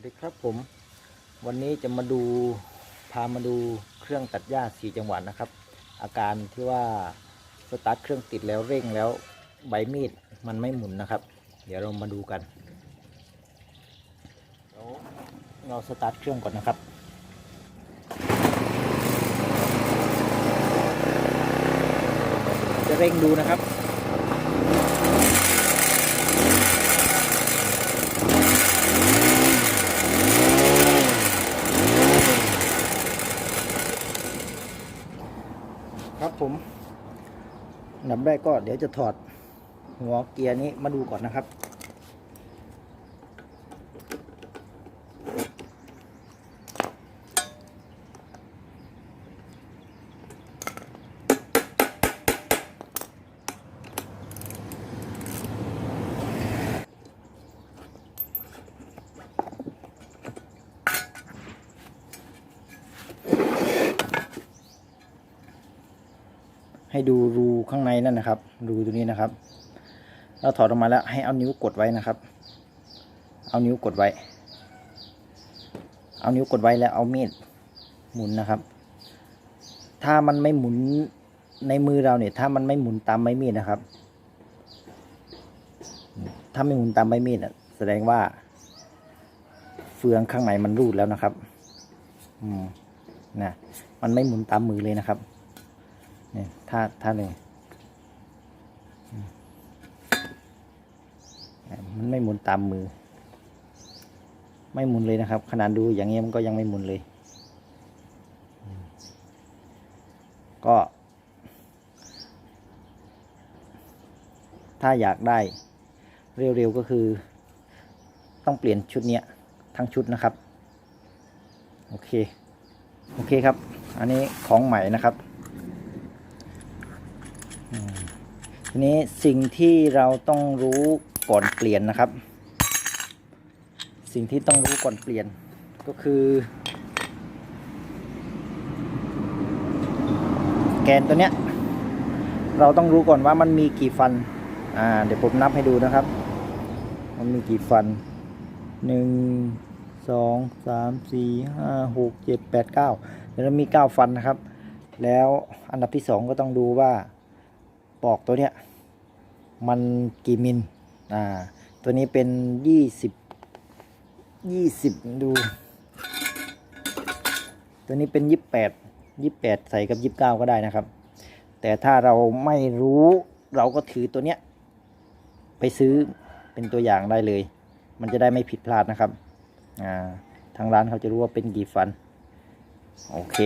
วัสดีครับผมวันนี้จะมาดูพามาดูเครื่องตัดหญ้าสี่จังหวะนะครับ อาการที่ว่าสตาร์ทเครื่องติดแล้วเร่งแล้วใบมีดมันไม่หมุนนะครับ เดี๋ยวเรามาดูกันเดี๋ยวเราสตาร์ทเครื่องก่อนนะครับจะเร่งดูนะครับ ครับผมอันดับแรกก็เดี๋ยวจะถอดหัวเกียร์นี้มาดูก่อนนะครับ ให้ดูรูข้างในนั่นนะครับ รูตัวนี้นะครับ เราถอดออกมาแล้วให้เอานิ้วกดไว้นะครับ เอานิ้วกดไว้ เอานิ้วกดไว้แล้วเอามีดหมุนนะครับ ถ้ามันไม่หมุนในมือเราเนี่ย ถ้ามันไม่หมุนตามใบมีดนะครับ ถ้าไม่หมุนตามใบมีดแสดงว่า เฟืองข้างในมันรูดแล้วนะครับ อืมนะมันไม่หมุนตามมือเลยนะครับ นี่ยท่าท่าเนี่ยมันไม่หมุนตามมือ ไม่หมุนเลยนะครับ ขนาดดูอย่างเงี้ยมันก็ยังไม่หมุนเลย ก็ ถ้าอยากได้เร็วๆก็คือ ต้องเปลี่ยนชุดเนี้ยทั้งชุดนะครับ โอเค โอเคครับ อันนี้ของใหม่นะครับ ทีนี้สิ่งที่เราต้องรู้ก่อนเปลี่ยนนะครับ สิ่งที่ต้องรู้ก่อนเปลี่ยนก็คือ แกนตัวเนี้ย เราต้องรู้ก่อนว่ามันมีกี่ฟัน อ่า เดี๋ยวผมนับให้ดูนะครับ มันมีกี่ฟันหนึ่งสองสามสี่ห้าหกเจ็ดแปดเก้าเดี๋ยวมีเก้าฟันนะครับ แล้วอันดับที่สองก็ต้องดูว่า ปอกตัวเนี้ยมันกี่มิลอ่าตัวนี้เป็นยี่สิบยี่สิบดู ตัวนี้เป็นยี่สิบแปดยี่สิบแปดใส่กับยี่สิบเก้าก็ได้นะครับ แต่ถ้าเราไม่รู้เราก็ถือตัวเนี้ยไปซื้อเป็นตัวอย่างได้เลย มันจะได้ไม่ผิดพลาดนะครับอ่าทางร้านเขาจะรู้ว่าเป็นกี่ฟัน โอเค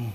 มั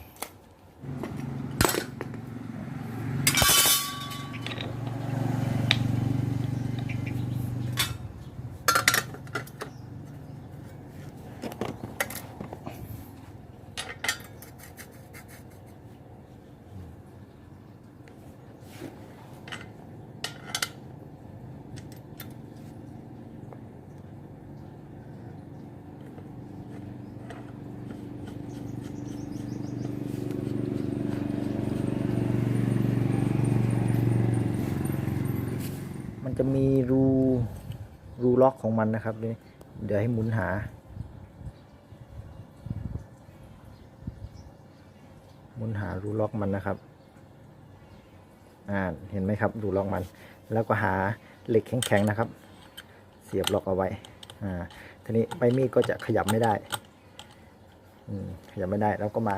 จะมีรูรูล็อกของมันนะครับ เดี๋ยวให้หมุนหา หมุนหารูล็อกมันนะครับอ่าเห็นไหมครับรูล็อกมัน แล้วก็หาเหล็กแข็งๆนะครับ เสียบล็อกเอาไว้อ่าทีนี้ใบมีดก็จะขยับไม่ได้อืมขยับไม่ได้แล้วก็มา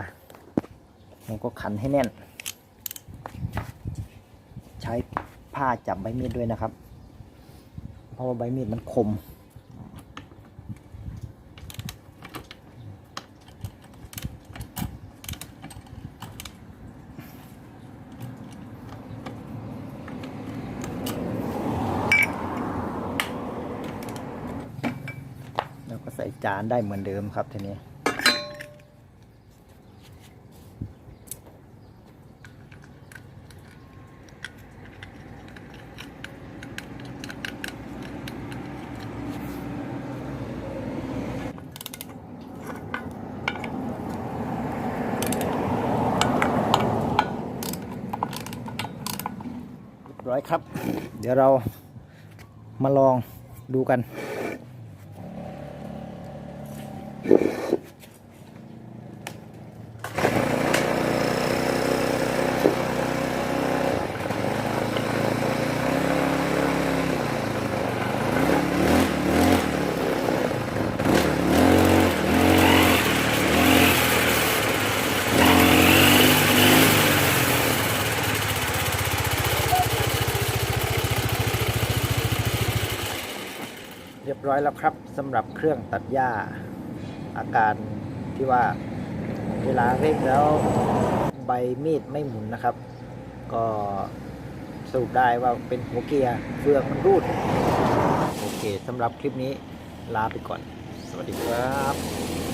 แล้วก็ขันให้แน่น ใช้ผ้าจับใบมีดด้วยนะครับ เพราะว่าใบมีดมันคมแล้วก็ใส่จานได้เหมือนเดิมครับทีนี้ เร้อยครับ เดี๋ยวเรามาลองดูกัน ร้อยแล้วครับสำหรับเครื่องตัดหญ้า อาการที่ว่าเวลาเร่งแล้วใบมีดไม่หมุนนะครับ ก็สรุปได้ว่าเป็นหัวเกียร์เฟืองมันรูด โอเคสำหรับคลิปนี้ลาไปก่อน สวัสดีครับ